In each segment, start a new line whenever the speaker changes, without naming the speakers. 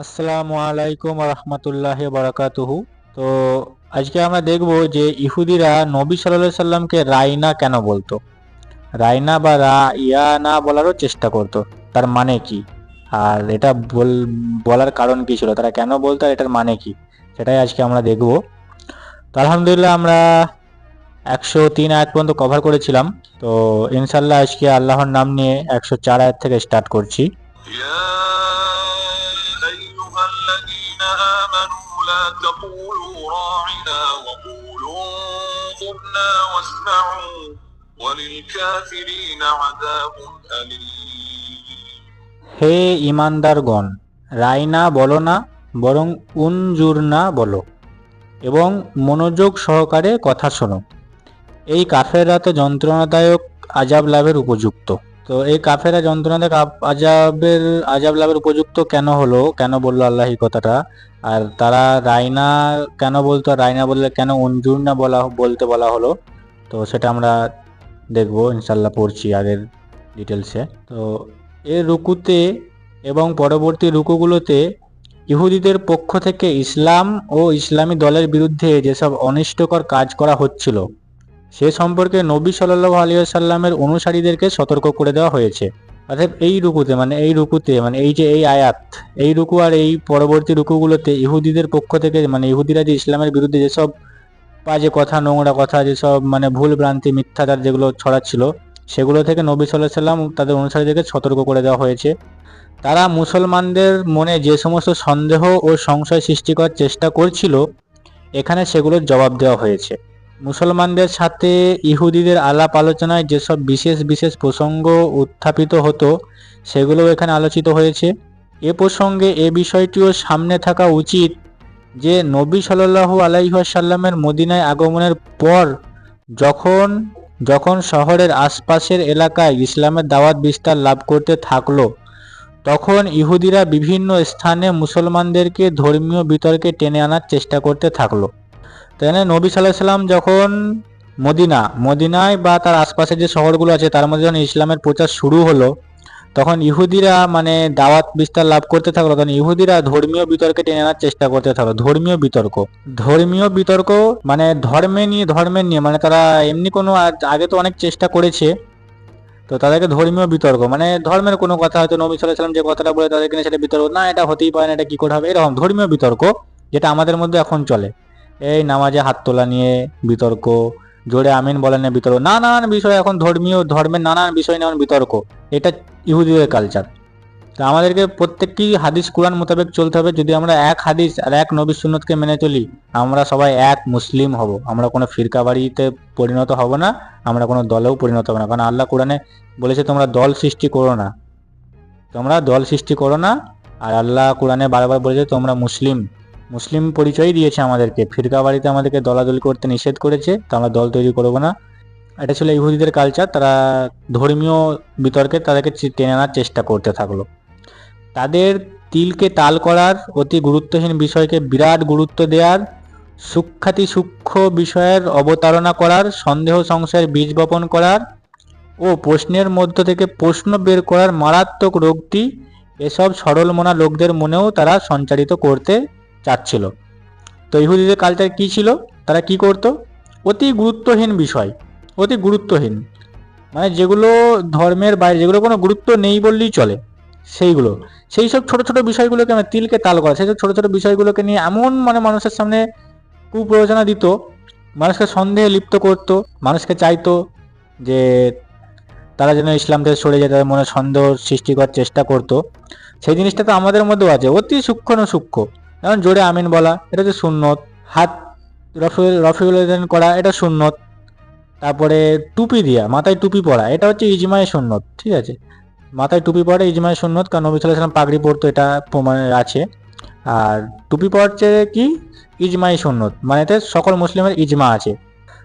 আসসালামু আলাইকুম রহমতুল্লাহ বারাকাতুহু। তো আজকে আমরা দেখব যে ইহুদিরা নবী সাল্লাহ সাল্লামকে রাইনা কেন বলতো? রাইনা বা রা ইয়া না বলারও চেষ্টা করতো, তার মানে কি? আর এটা বল, বলার কারণ কি ছিল? তারা কেন বলতো আর এটার মানে কি? সেটাই আজকে আমরা দেখব। তো আলহামদুলিল্লাহ আমরা একশো তিন আয়াত পর্যন্ত কভার করেছিলাম। তো ইনশাল্লাহ আজকে আল্লাহর নাম নিয়ে একশো চার আয়াত থেকে স্টার্ট করছি।
يا لا تقولوا راعنا وقولوا انظرنا واسمعوا وللكافرين عذاب أليم
হে ইমানদারগণ রাইনা বলো না বরং উনজুর না বলো এবং মনোযোগ সহকারে কথা শোনো এই কাফেররা তো যন্ত্রণাদায়ক আজাব লাভের উপযুক্ত তো এই কাফেরা যন্ত্রণাদায়ক আব- আজাবের, আজাব লাভের উপযুক্ত কেন হলো? কেন বলল আল্লাহ এই কথাটা? আর তারা রাইনা কেন বলতো রাইনা বললে কেন অঞ্জুর না বলা, বলতে বলা হলো? তো সেটা আমরা দেখব ইনশাল্লাহ পড়ছি আগের ডিটেলসে। তো এর রুকুতে এবং পরবর্তী রুকুগুলোতে ইহুদিদের পক্ষ থেকে ইসলাম ও ইসলামী দলের বিরুদ্ধে যেসব অনিষ্টকর কাজ করা হচ্ছিল সে সম্পর্কে নবী সাল্লাহ আলিয়াল্লামের অনুসারীদেরকে সতর্ক করে দেওয়া হয়েছে। অর্থাৎ এই রুকুতে মানে এই রুকুতে মানে এই যে এই আয়াত, এই রুকু আর এই পরবর্তী রুকুগুলোতে ইহুদিদের পক্ষ থেকে মানে ইহুদিরা যে ইসলামের বিরুদ্ধে যেসব বাজে কথা, নোংরা কথা যেসব মানে ভুল ভ্রান্তি, মিথ্যাচার যেগুলো ছড়াচ্ছিল, সেগুলো থেকে নবী সাল্লাহ সাল্লাম তাদের অনুসারীদেরকে সতর্ক করে দেওয়া হয়েছে। তারা মুসলমানদের মনে যে সমস্ত সন্দেহ ও সংশয় সৃষ্টি করার চেষ্টা করছিল, এখানে সেগুলোর জবাব দেওয়া হয়েছে। মুসলমানদের সাথে ইহুদিদের আলাপ আলোচনায় যেসব বিশেষ বিশেষ প্রসঙ্গ উত্থাপিত হতো, সেগুলোও এখানে আলোচিত হয়েছে। এ প্রসঙ্গে এ বিষয়টিও সামনে থাকা উচিত যে, নবী সাল্লাল্লাহু আলাইসাল্লামের মদিনায় আগমনের পর যখন যখন শহরের আশপাশের এলাকায় ইসলামের দাওয়াত বিস্তার লাভ করতে থাকল, তখন ইহুদিরা বিভিন্ন স্থানে মুসলমানদেরকে ধর্মীয় বিতর্কে টেনে আনার চেষ্টা করতে থাকল। তাই নবী সাল্লাহ সাল্লাম যখন মদিনা, মদিনায় বা তার আশপাশে যে শহরগুলো আছে, তার মধ্যে যখন ইসলামের প্রচার শুরু হলো, তখন ইহুদিরা মানে দাওয়াত বিস্তার লাভ করতে থাকল, তখন ইহুদিরা ধর্মীয় বিতর্কে টেনে আনার চেষ্টা করতে থাকল, ধর্মীয় বিতর্ক। ধর্মীয় বিতর্ক মানে ধর্মে নিয়ে ধর্মের নিয়ে মানে তারা এমনি কোনো আগে তো অনেক চেষ্টা করেছে, তো তাদেরকে ধর্মীয় বিতর্ক মানে ধর্মের কোনো কথা হয়তো নবী সাল্লাম যে কথাটা বলে তাদেরকে সেটা বিতর্ক, না, এটা হতেই পারে না, এটা কি করে হবে, এরকম ধর্মীয় বিতর্ক, যেটা আমাদের মধ্যে এখন চলে। এই নামাজে হাত তোলা নিয়ে বিতর্ক। জোরে আমিন বলা নিয়ে বিতর্ক। নানান বিষয় এখন ধর্মীয়, ধর্মের নানান বিষয় নিয়ে বিতর্ক। এটা ইহুদিদের কালচার তো আমাদেরকে প্রত্যেকটি হাদিস, কোরআন মোতাবেক চলতে হবে। যদি আমরা এক হাদিস আর এক নবী সুন্নতকে মেনে চলি, আমরা সবাই এক মুসলিম হব। আমরা কোনো ফিরকা বাড়িতে পরিণত হব না, আমরা কোনো দলেও পরিণত হব না। কারণ আল্লাহ কোরআনে বলেছে, তোমরা দল সৃষ্টি করো না। তোমরা দল সৃষ্টি করো না, আর আল্লাহ কোরআনে বারবার বলেছে, তোমরা মুসলিম। মুসলিম পরিচয় দিয়েছে আমাদেরকে। ফিরকা বাড়িতে আমাদেরকে দলাদলি করতে নিষেধ করেছে, তো আমরা দল তৈরি করব না। এটা ছিল ইহুদিদের কালচার তারা ধর্মীয় বিতর্কে তাদেরকে টেনে আনার চেষ্টা করতে থাকল। তাদের তিলকে তাল করার অতি গুরুত্বহীন বিষয়কে বিরাট গুরুত্ব দেওয়ার সূক্ষাতি সূক্ষ্ম বিষয়ের অবতারণা করার, সন্দেহ সংশয়ের বীজ বপন করার ও প্রশ্নের মধ্য থেকে প্রশ্ন বের করার মারাত্মক রোগটি এসব সরল মনা লোকদের মনেও তারা সঞ্চারিত করতে চাচ্ছিল। তো ইহুদিদের কালচার কি ছিল? তারা কি করত? অতি গুরুত্বহীন বিষয়, অতি গুরুত্বহীন। মানে যেগুলো ধর্মের বাইরে, যেগুলো কোনো গুরুত্ব নেই বললেই চলে, সেইগুলো। সেই সব ছোট ছোট বিষয়গুলোকে মানে তিলকে তাল করা, সেই সব ছোট ছোট বিষয়গুলোকে নিয়ে এমন মানে মানুষের সামনে কুপ্রয়োজনা দিত, মানুষকে সন্দেহে লিপ্ত করত, মানুষকে চাইতো যে তারা যেন ইসলাম থেকে সরে যায়, তাদের মনে সন্দেহ সৃষ্টি করার চেষ্টা করতো। সেই জিনিসটা তো আমাদের মধ্যেও আছে, অতি সূক্ষ্ম সূক্ষ্ম। যেমন জোরে আমিন বলা, এটা হচ্ছে সুন্নত। হাত রফিউল রফিউল করা, এটা সুন্নত। তারপরে টুপি দিয়া, মাথায় টুপি পরা, এটা হচ্ছে ইজমায় সুন্নত, ঠিক আছে? মাথায় টুপি পরা, ইজমায় সুন্নত, কারণ নবী সাল্লাহ সাল্লাম পাগড়ি পরতো, এটা প্রমাণ আছে। আর টুপি পড়ছে কি? ইজমাই সুন্নত মানে এতে সকল মুসলিমের ইজমা আছে।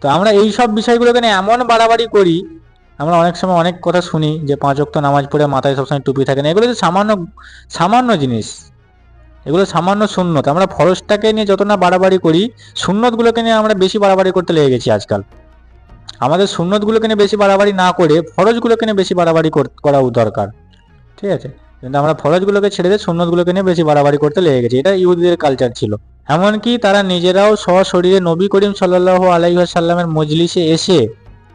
তো আমরা এই সব বিষয়গুলোকে নিয়ে এমন বাড়াবাড়ি করি, আমরা অনেক সময় অনেক কথা শুনি যে পাঁচ ওয়াক্ত নামাজ পড়ে মাথায় সবসময় টুপি থাকে না, এগুলো সামান্য সামান্য জিনিস। এগুলো সামান্য সুন্নত। আমরা ফরজটাকে নিয়ে যত না বাড়াবাড়ি করি, সুন্নতগুলোকে নিয়ে আমরা বেশি বাড়াবাড়ি করতে লেগে গেছি আজকাল। আমাদের সুন্নতগুলোকে নিয়ে বেশি বাড়াবাড়ি না করে ফরজগুলোকে নিয়ে বেশি বাড়াবাড়ি কর- করা দরকার। ঠিক আছে? কিন্তু আমরা ফরজগুলোকে ছেড়ে দিয়ে সুন্নতগুলোকে নিয়ে বেশি বাড়াবাড়ি করতে লেগে গেছি। এটা ইহুদিদের কালচার ছিল। এমনকি তারা নিজেরাও সশরীরে নবী করিম সাল্লাহ আলাইসাল্লামের মজলিসে এসে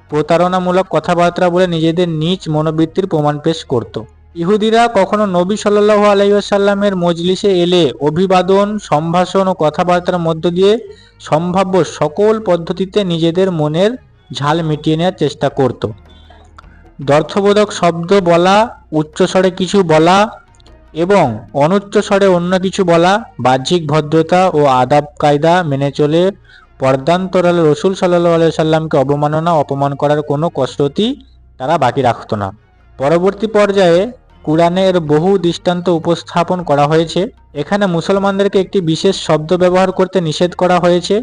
প্রতারণামূলক কথাবার্তা বলে নিজেদের নিজ মনোবৃত্তির প্রমাণ পেশ করত। ইহুদিরা কখনো নবী সাল্লাহ আলাইসাল্লামের মজলিসে এলে অভিবাদন, সম্ভাষণ ও কথাবার্তার মধ্য দিয়ে সম্ভাব্য সকল পদ্ধতিতে নিজেদের মনের ঝাল মিটিয়ে নেওয়ার চেষ্টা করত। দর্থবোধক শব্দ বলা উচ্চস্বরে কিছু বলা এবং অনুচ্চ স্বরে অন্য কিছু বলা বাহ্যিক ভদ্রতা ও আদাব কায়দা মেনে চলে পর্দান্তরালে রসুল সাল্লাহ সাল্লামকে অবমাননা, অপমান করার কোনো কসরতি তারা বাকি রাখত না। পরবর্তী পর্যায়ে কুরআনের বহু দৃষ্টান্ত উপস্থাপন করা হয়েছে। এখানে মুসলমানদেরকে একটি বিশেষ শব্দ ব্যবহার করতে নিষেধ করা হয়েছে।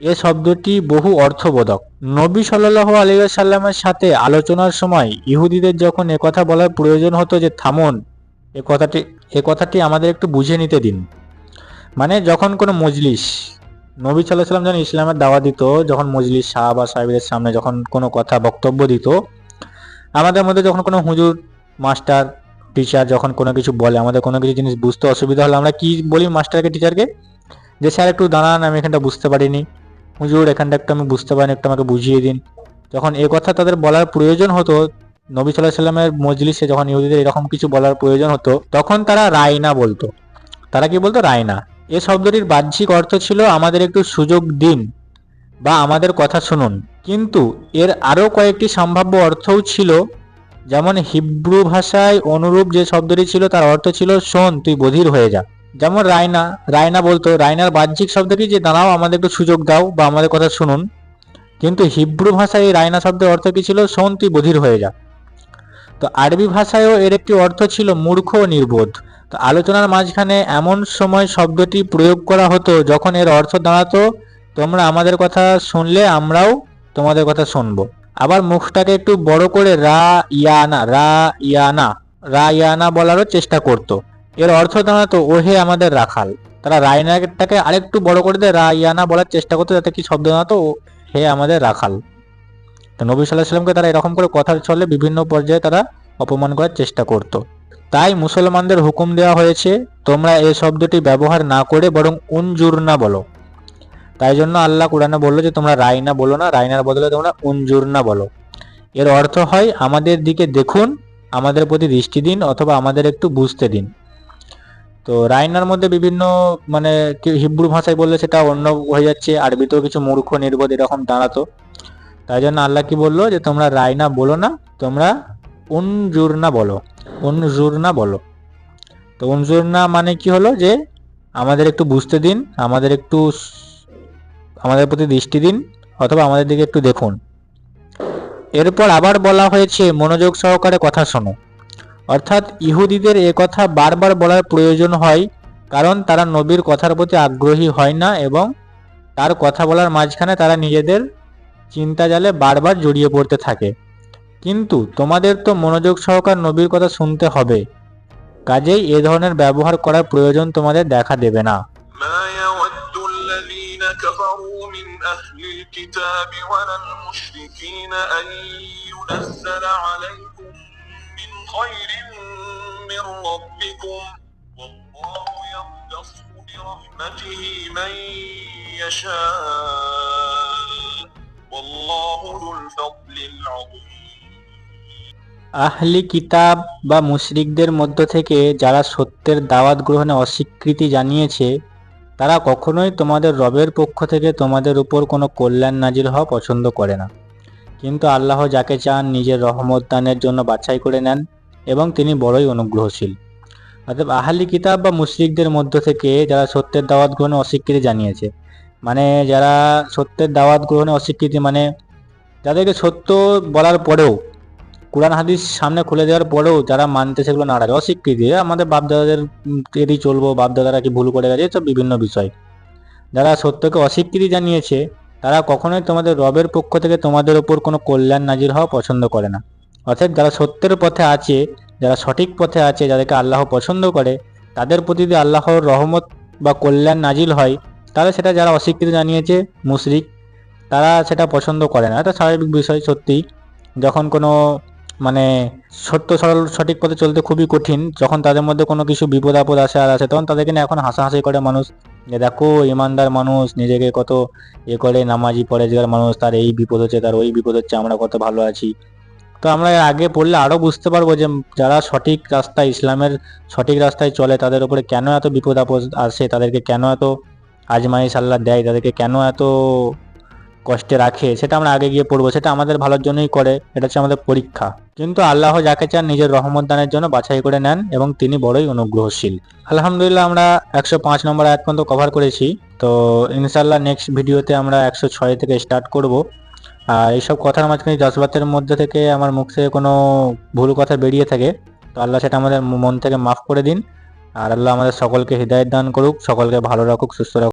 এ শব্দটি বহু অর্থবোধক। নবী সাল্লাহ আলিয়াল্লামের সাথে আলোচনার সময় ইহুদিদের যখন একথা বলার প্রয়োজন হতো যে, থামুন, এ কথাটি এ কথাটি আমাদের একটু বুঝে নিতে দিন। মানে যখন কোনো মজলিস, নবী সাল্লাহ সাল্লাম যখন ইসলামের দাওয়া দিত, যখন মজলিস শাহ বা সাহেবের সামনে যখন কোনো কথা বক্তব্য দিত, আমাদের মধ্যে যখন কোনো হুজুর, মাস্টার টিচার যখন কোনো কিছু বলে, আমাদের কোনো কিছু জিনিস বুঝতে অসুবিধা হলে আমরা কি বলি মাস্টারকে টিচারকে যে, স্যার, একটু দাঁড়ান, আমি এখানটা বুঝতে পারিনি। হুজুর, এখানটা একটু আমি বুঝতে পারিনি, একটু আমাকে বুঝিয়ে দিন। যখন এ কথা তাদের বলার প্রয়োজন হতো, নবী সাল্লাহ সাল্লামের মজলিসে যখন ইহুদিদের এরকম কিছু বলার প্রয়োজন হতো, তখন তারা রায়না বলতো। তারা কি বলতো? রায়না। এ শব্দটির বাহ্যিক অর্থ ছিল, আমাদের একটু সুযোগ দিন বা আমাদের কথা শুনুন। কিন্তু এর আরও কয়েকটি সম্ভাব্য অর্থও ছিল যেমন হিব্রু ভাষায় অনুরূপ যে শব্দটি ছিল, তার অর্থ ছিল, শোন, তুই বধির হয়ে যা। যেমন রায়না রায়না বলতো, রায়নার বাহ্যিক শব্দটি যে, দাঁড়াও আমাদের একটু সুযোগ দাও বা আমাদের কথা শুনুন। কিন্তু হিব্রু ভাষায় এই রায়না শব্দের অর্থ কি ছিল, শোন, তুই বধির হয়ে যা। তো আরবি ভাষায়ও এর একটি অর্থ ছিল মূর্খ ও নির্বোধ। তো আলোচনার মাঝখানে এমন সময় শব্দটি প্রয়োগ করা হতো, যখন এর অর্থ দাঁড়াতো, তোমরা আমাদের কথা শুনলে আমরাও তোমাদের কথা শুনব। আবার মুখটাকে একটু বড় করে রা ইয়ানা রা ইয়ানা রা ইয়ানা বলারও চেষ্টা করত। এর অর্থ দাঁড়াতো ওহে আমাদের রাখাল তারা রায়নাটাকে আরেকটু বড় করে দিয়ে রা ইয়ানা বলার চেষ্টা করতো যাতে কি শব্দ দাঁড়াতো হে আমাদের রাখাল তো নবী সাল্লাহ সাল্লামকে তারা এরকম করে কথার চলে বিভিন্ন পর্যায়ে তারা অপমান করার চেষ্টা করত। তাই মুসলমানদের হুকুম দেওয়া হয়েছে, তোমরা এই শব্দটি ব্যবহার না করে বরং উনজুর না বলো তাই জন্য আল্লাহ কোরআনে বলল যে, তোমরা রায়না বলো না রায়নার বদলে তোমরা উনজুর না বলো। এর অর্থ হয়, আমাদের দিকে দেখুন, আমাদের প্রতি দৃষ্টি দিন অথবা আমাদের একটু বুঝতে দিন। তো রায়নার মধ্যে বিভিন্ন মানে হিব্রু ভাষায় বললে সেটা অন্য হয়ে যাচ্ছে, আরবিতেও কিছু মূর্খ, নির্বোধ এরকম দাঁড়াতো। তাই জন্য আল্লাহ কি বলল যে, তোমরা রায়না বলো না, তোমরা উনজুর না বলো উনজুর না বলো। তো উনজুর না মানে কি হলো যে, আমাদের একটু বুঝতে দিন, আমাদের একটু আমাদের প্রতি দৃষ্টি দিন অথবা আমাদের দিকে একটু দেখুন। এরপর আবার বলা হয়েছে, মনোযোগ সহকারে কথা শোনো। অর্থাৎ ইহুদিদের এ কথা বারবার বলার প্রয়োজন হয়, কারণ তারা নবীর কথার প্রতি আগ্রহী হয় না এবং তার কথা বলার মাঝখানে তারা নিজেদের চিন্তা জালে বারবার জড়িয়ে পড়তে থাকে। কিন্তু তোমাদের তো মনোযোগ সহকার নবীর কথা শুনতে হবে, কাজেই এ ধরনের ব্যবহার করার প্রয়োজন তোমাদের দেখা দেবে না।
من أهل الكتاب ولا المشركين أن ينزل عليكم من خير من ربكم والله يختص برحمته من يشاء والله ذو الفضل العظيم
আহলি কিতাব বা মুশরিকদের মধ্য থেকে যারা সত্যের দাওয়াত গ্রহণে অস্বীকৃতি জানিয়েছে তারা কখনোই তোমাদের রবের পক্ষ থেকে তোমাদের উপর কোনো কল্যাণ নাজির হওয়া পছন্দ করে না। কিন্তু আল্লাহ যাকে চান নিজের রহমত দানের জন্য বাছাই করে নেন এবং তিনি বড়ই অনুগ্রহশীল। অর্থাৎ আহলি কিতাব বা মুশরিকদের মধ্য থেকে যারা সত্যের দাওয়াত গ্রহণে অস্বীকৃতি জানিয়েছে মানে যারা সত্যের দাওয়াত গ্রহণে অস্বীকৃতি মানে যাদেরকে সত্য বলার পরেও কোরআন হাদিস সামনে খুলে দেওয়ার পরেও যারা মানতে সেগুলো নারাজ, অস্বীকৃতি। আমাদের বাপদাদাদের এরই চলবো, বাপদাদারা কি ভুল করে গেছে সব বিভিন্ন বিষয়। যারা সত্যকে অস্বীকৃতি জানিয়েছে, তারা কখনোই তোমাদের রবের পক্ষ থেকে তোমাদের ওপর কোনো কল্যাণ নাজির হওয়া পছন্দ করে না। অর্থাৎ যারা সত্যের পথে আছে, যারা সঠিক পথে আছে, যাদেরকে আল্লাহ পছন্দ করে, তাদের প্রতি যদি আল্লাহর রহমত বা কল্যাণ নাজিল হয়, তাহলে সেটা যারা অস্বীকৃতি জানিয়েছে, মুশরিক, তারা সেটা পছন্দ করে না। এটা স্বাভাবিক বিষয় সত্যি যখন কোনো মানে সত্য সরল সঠিক পথে চলতে খুবই কঠিন। যখন তাদের মধ্যে কোনো কিছু বিপদ আপদ আসে আর আসে, তখন তাদেরকে নিয়ে এখন হাসাহাসি করে মানুষ। যে দেখো, ইমানদার মানুষ, নিজেকে কত এ করে নামাজি, পরেজগার মানুষ, তার এই বিপদ হচ্ছে, তার ওই বিপদ হচ্ছে, আমরা কত ভালো আছি। তো আমরা আগে পড়লে আরও বুঝতে পারব যে যারা সঠিক রাস্তায়, ইসলামের সঠিক রাস্তায় চলে, তাদের উপরে কেন এত বিপদ আপদ আসে, তাদেরকে কেন এত আজমাইশ আল্লাহ দেয়, তাদেরকে কেন এত কষ্টে রাখে, সেটা আমরা আগে গিয়ে পড়ব, সেটা আমাদের ভালোর জন্যই করে, এটা হচ্ছে আমাদের পরীক্ষা। কিন্তু আল্লাহ যাকে চান নিজের রহমত দানের জন্য বাছাই করে নেন এবং তিনি বড়ই অনুগ্রহশীল। আলহামদুলিল্লাহ আমরা একশো পাঁচ নম্বর আয়াত পর্যন্ত কভার করেছি, তো ইনশাল্লাহ নেক্সট ভিডিওতে আমরা একশো ছয় থেকে স্টার্ট করব। আর এইসব কথার মাঝখানে জজবাতের মধ্যে থেকে আমার মুখ থেকে কোনো ভুল কথা বেরিয়ে থাকে, তো আল্লাহ সেটা আমাদের মন থেকে মাফ করে দিন। আর আল্লাহ আমাদের সকলকে হৃদায়ত দান করুক, সকলকে ভালো রাখুক, সুস্থ রাখুক।